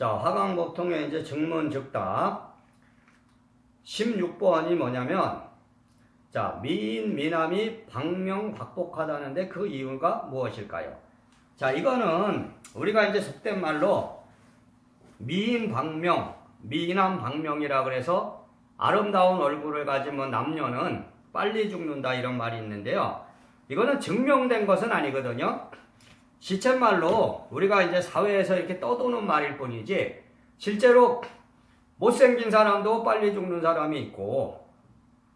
자, 화강보통의 이제 증문 즉답 16번이 뭐냐면 자, 미인, 미남이 방명 박복하다는데 그 이유가 무엇일까요? 자, 이거는 우리가 이제 속된 말로 미인 방명, 미남 방명이라 그래서 아름다운 얼굴을 뭐 남녀는 빨리 죽는다 이런 말이 있는데요. 이거는 증명된 것은 아니거든요. 시쳇말로 우리가 이제 사회에서 이렇게 떠도는 말일 뿐이지 실제로 못생긴 사람도 빨리 죽는 사람이 있고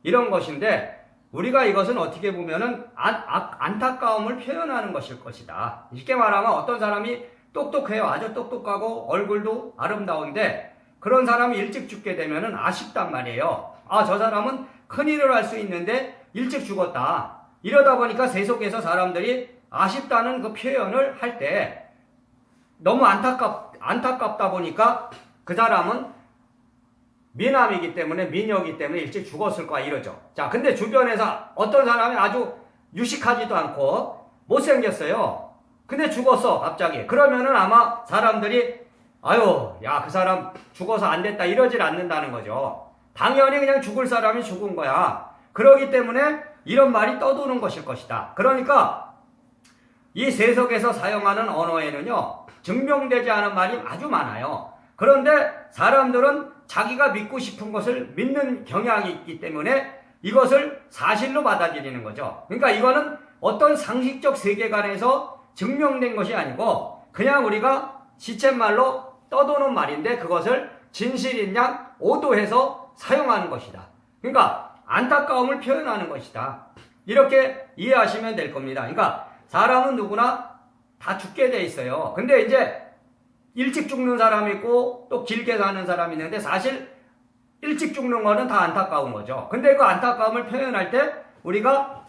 이런 것인데 우리가 이것은 어떻게 보면은 안, 아- 안타까움을 표현하는 것일 것이다. 쉽게 말하면 어떤 사람이 똑똑해요. 아주 똑똑하고 얼굴도 아름다운데 그런 사람이 일찍 죽게 되면은 아쉽단 말이에요. 아, 저 사람은 큰일을 할 수 있는데 일찍 죽었다. 이러다 보니까 세속에서 사람들이 아쉽다는 그 표현을 할 때 너무 안타깝, 안타깝다 보니까 그 사람은 미남이기 때문에 미녀이기 때문에 일찍 죽었을 거야 이러죠. 자, 근데 주변에서 어떤 사람이 아주 유식하지도 않고 못생겼어요. 근데 죽었어 갑자기. 그러면은 아마 사람들이 아유, 야 그 사람 죽어서 안 됐다 이러질 않는다는 거죠. 당연히 그냥 죽을 사람이 죽은 거야. 그러기 때문에 이런 말이 떠도는 것일 것이다. 그러니까 이 세속에서 사용하는 언어에는요, 증명되지 않은 말이 아주 많아요. 그런데 사람들은 자기가 믿고 싶은 것을 믿는 경향이 있기 때문에 이것을 사실로 받아들이는 거죠. 그러니까 이거는 어떤 상식적 세계관에서 증명된 것이 아니고 그냥 우리가 시쳇말로 떠도는 말인데 그것을 진실인 양 오도해서 사용하는 것이다. 그러니까 안타까움을 표현하는 것이다. 이렇게 이해하시면 될 겁니다. 그러니까 사람은 누구나 다 죽게 돼 있어요. 근데 이제 일찍 죽는 사람이 있고 또 길게 사는 사람이 있는데 사실 일찍 죽는 거는 다 안타까운 거죠. 근데 그 안타까움을 표현할 때 우리가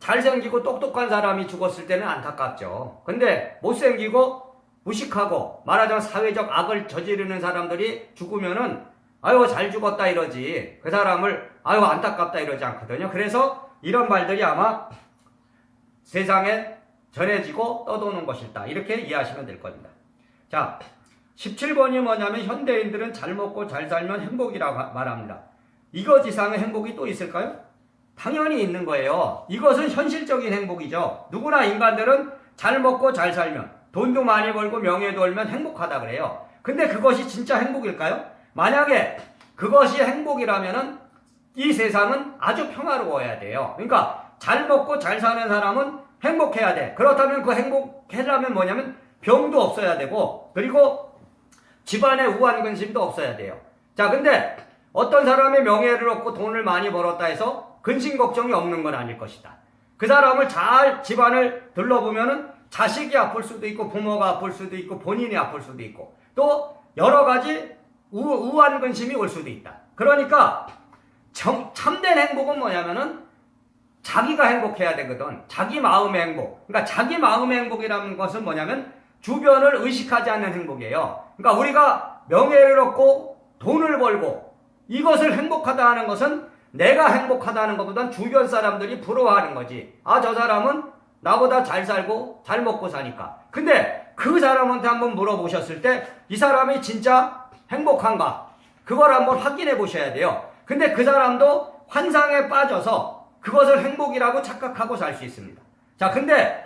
잘생기고 똑똑한 사람이 죽었을 때는 안타깝죠. 근데 못생기고 무식하고 말하자면 사회적 악을 저지르는 사람들이 죽으면은 아유 잘 죽었다 이러지 그 사람을 아유 안타깝다 이러지 않거든요. 그래서 이런 말들이 아마 세상에 전해지고 떠도는 것이다. 이렇게 이해하시면 될 겁니다. 자, 17번이 뭐냐면 현대인들은 잘 먹고 잘 살면 행복이라고 말합니다. 이것 이상의 행복이 또 있을까요? 당연히 있는 거예요. 이것은 현실적인 행복이죠. 누구나 인간들은 잘 먹고 잘 살면 돈도 많이 벌고 명예도 벌면 행복하다 그래요. 근데 그것이 진짜 행복일까요? 만약에 그것이 행복이라면은 이 세상은 아주 평화로워야 돼요. 그러니까 잘 먹고 잘 사는 사람은 행복해야 돼. 그렇다면 그 행복하려면 뭐냐면 병도 없어야 되고 그리고 집안에 우한 근심도 없어야 돼요. 자, 근데 어떤 사람의 명예를 얻고 돈을 많이 벌었다 해서 근심 걱정이 없는 건 아닐 것이다. 그 사람을 잘 집안을 둘러보면은 자식이 아플 수도 있고 부모가 아플 수도 있고 본인이 아플 수도 있고 또 여러 가지 우, 우한 근심이 올 수도 있다. 그러니까 정- 참된 행복은 뭐냐면은 자기가 행복해야 되거든. 자기 마음의 행복. 그러니까 자기 마음의 행복이라는 것은 뭐냐면 주변을 의식하지 않는 행복이에요. 그러니까 우리가 명예를 얻고 돈을 벌고 이것을 행복하다 하는 것은 내가 행복하다는 것보단 주변 사람들이 부러워하는 거지. 아, 저 사람은 나보다 잘 살고 잘 먹고 사니까. 근데 그 사람한테 한번 물어보셨을 때 이 사람이 진짜 행복한가? 그걸 한번 확인해 보셔야 돼요. 근데 그 사람도 환상에 빠져서 그것을 행복이라고 착각하고 살 수 있습니다. 자, 근데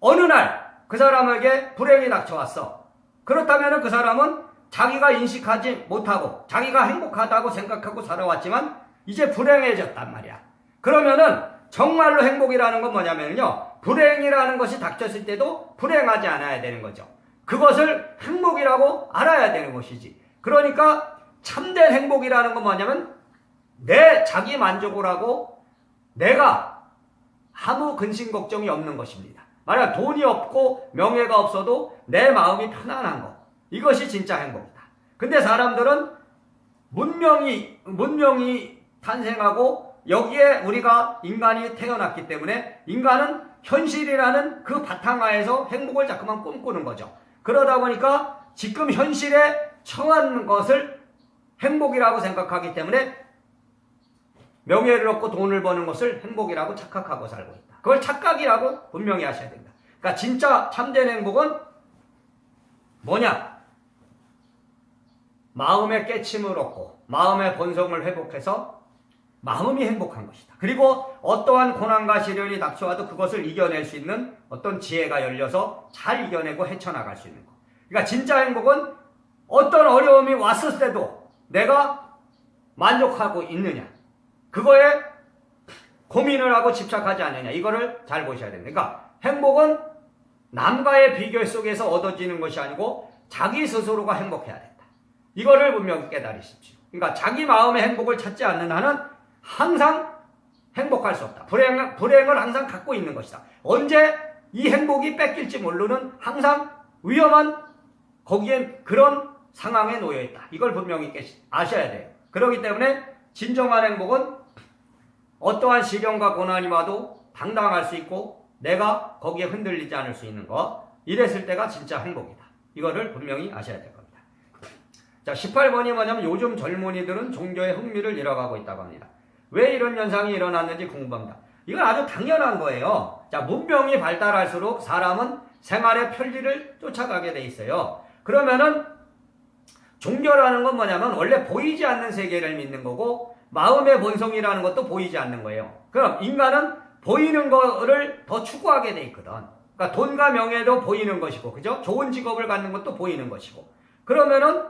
어느 날 그 사람에게 불행이 닥쳐왔어. 그렇다면 그 사람은 자기가 인식하지 못하고 자기가 행복하다고 생각하고 살아왔지만 이제 불행해졌단 말이야. 그러면은 정말로 행복이라는 건 뭐냐면요. 불행이라는 것이 닥쳤을 때도 불행하지 않아야 되는 거죠. 그것을 행복이라고 알아야 되는 것이지. 그러니까 참된 행복이라는 건 뭐냐면 내 자기 만족을 하고 내가 아무 근심 걱정이 없는 것입니다. 만약 돈이 없고 명예가 없어도 내 마음이 편안한 것. 이것이 진짜 행복이다. 근데 사람들은 문명이, 문명이 탄생하고 여기에 우리가 인간이 태어났기 때문에 인간은 현실이라는 그 바탕하에서 행복을 자꾸만 꿈꾸는 거죠. 그러다 보니까 지금 현실에 처한 것을 행복이라고 생각하기 때문에 명예를 얻고 돈을 버는 것을 행복이라고 착각하고 살고 있다. 그걸 착각이라고 분명히 하셔야 됩니다. 그러니까 진짜 참된 행복은 뭐냐? 마음의 깨침을 얻고 마음의 본성을 회복해서 마음이 행복한 것이다. 그리고 어떠한 고난과 시련이 닥쳐와도 그것을 이겨낼 수 있는 어떤 지혜가 열려서 잘 이겨내고 헤쳐나갈 수 있는 것. 그러니까 진짜 행복은 어떤 어려움이 왔을 때도 내가 만족하고 있느냐. 그거에 고민을 하고 집착하지 않느냐. 이거를 잘 보셔야 됩니다. 그러니까 행복은 남과의 비교 속에서 얻어지는 것이 아니고 자기 스스로가 행복해야 된다. 이거를 분명히 깨달으십시오. 그러니까 자기 마음의 행복을 찾지 않는 한은 항상 행복할 수 없다. 불행, 불행을 항상 갖고 있는 것이다. 언제 이 행복이 뺏길지 모르는 항상 위험한 거기에 그런 상황에 놓여 있다. 이걸 분명히 아셔야 돼요. 그렇기 때문에 진정한 행복은 어떠한 시련과 고난이 와도 당당할 수 있고 내가 거기에 흔들리지 않을 수 있는 것. 이랬을 때가 진짜 행복이다. 이거를 분명히 아셔야 될 겁니다. 자, 18번이 뭐냐면 요즘 젊은이들은 종교에 흥미를 잃어가고 있다고 합니다. 왜 이런 현상이 일어났는지 궁금합니다. 이건 아주 당연한 거예요. 자, 문명이 발달할수록 사람은 생활의 편리를 쫓아가게 돼 있어요. 그러면은 종교라는 건 뭐냐면 원래 보이지 않는 세계를 믿는 거고 마음의 본성이라는 것도 보이지 않는 거예요. 그럼 인간은 보이는 거를 더 추구하게 돼 있거든. 그러니까 돈과 명예도 보이는 것이고, 그죠? 좋은 직업을 갖는 것도 보이는 것이고. 그러면은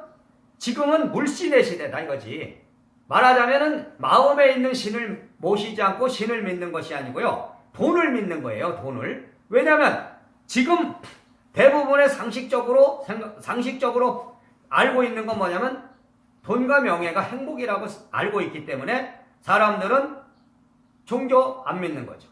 지금은 물신의 시대다 이거지. 말하자면은 마음에 있는 신을 모시지 않고 신을 믿는 것이 아니고요. 돈을 믿는 거예요. 돈을. 왜냐하면 지금 대부분의 상식적으로 상식적으로 알고 있는 건 뭐냐면 돈과 명예가 행복이라고 알고 있기 때문에 사람들은 종교 안 믿는 거죠.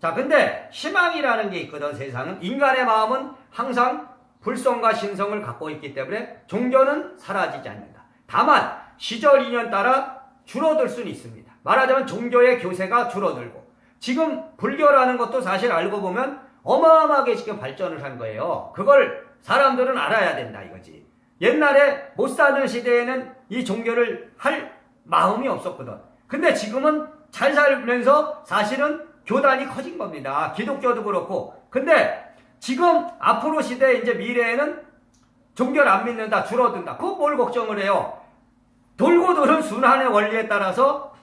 자, 근데 희망이라는 게 있거든, 세상은. 인간의 마음은 항상 불성과 신성을 갖고 있기 때문에 종교는 사라지지 않는다. 다만, 시절 인연 따라 줄어들 수는 있습니다. 말하자면 종교의 교세가 줄어들고, 지금 불교라는 것도 사실 알고 보면 어마어마하게 지금 발전을 한 거예요. 그걸 사람들은 알아야 된다, 이거지. 옛날에 못 사는 시대에는 이 종교를 할 마음이 없었거든. 근데 지금은 잘 살면서 사실은 교단이 커진 겁니다. 기독교도 그렇고. 근데 지금 앞으로 시대 이제 미래에는 종교를 안 믿는다, 줄어든다. 그거 뭘 걱정을 해요? 돌고 도는 순환의 원리에 따라서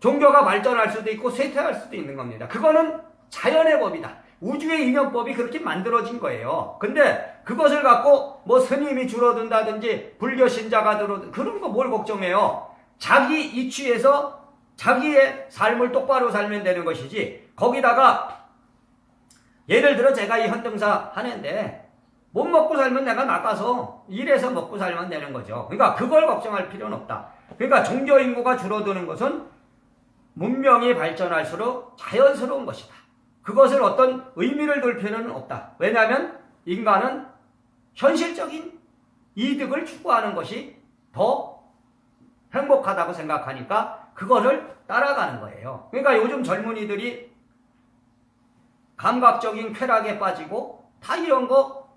종교가 발전할 수도 있고 쇠퇴할 수도 있는 겁니다. 그거는 자연의 법이다. 우주의 인연법이 그렇게 만들어진 거예요. 근데 그것을 갖고 뭐 스님이 줄어든다든지 불교 신자가 들어 그런 거 뭘 걱정해요? 자기 이취에서 자기의 삶을 똑바로 살면 되는 것이지 거기다가 예를 들어 제가 이 현등사 하는데 못 먹고 살면 내가 나가서 일해서 먹고 살면 되는 거죠. 그러니까 그걸 걱정할 필요는 없다. 그러니까 종교 인구가 줄어드는 것은 문명이 발전할수록 자연스러운 것이다. 그것을 어떤 의미를 둘 필요는 없다. 왜냐하면 인간은 현실적인 이득을 추구하는 것이 더 행복하다고 생각하니까 그거를 따라가는 거예요. 그러니까 요즘 젊은이들이 감각적인 쾌락에 빠지고 다 이런 거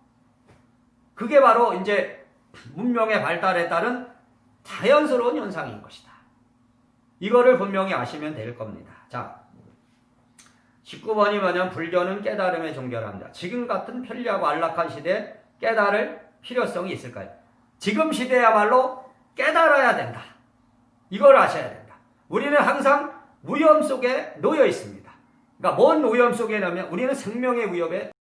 그게 바로 이제 문명의 발달에 따른 자연스러운 현상인 것이다. 이거를 분명히 아시면 될 겁니다. 자, 19번이 뭐냐면 불교는 깨달음의 종교랍니다. 지금 같은 편리하고 안락한 시대에 깨달을 필요성이 있을까요? 지금 시대야말로 깨달아야 된다. 이걸 아셔야 된다. 우리는 항상 위험 속에 놓여 있습니다. 그러니까 뭔 위험 속에 놓으면 우리는 생명의 위협에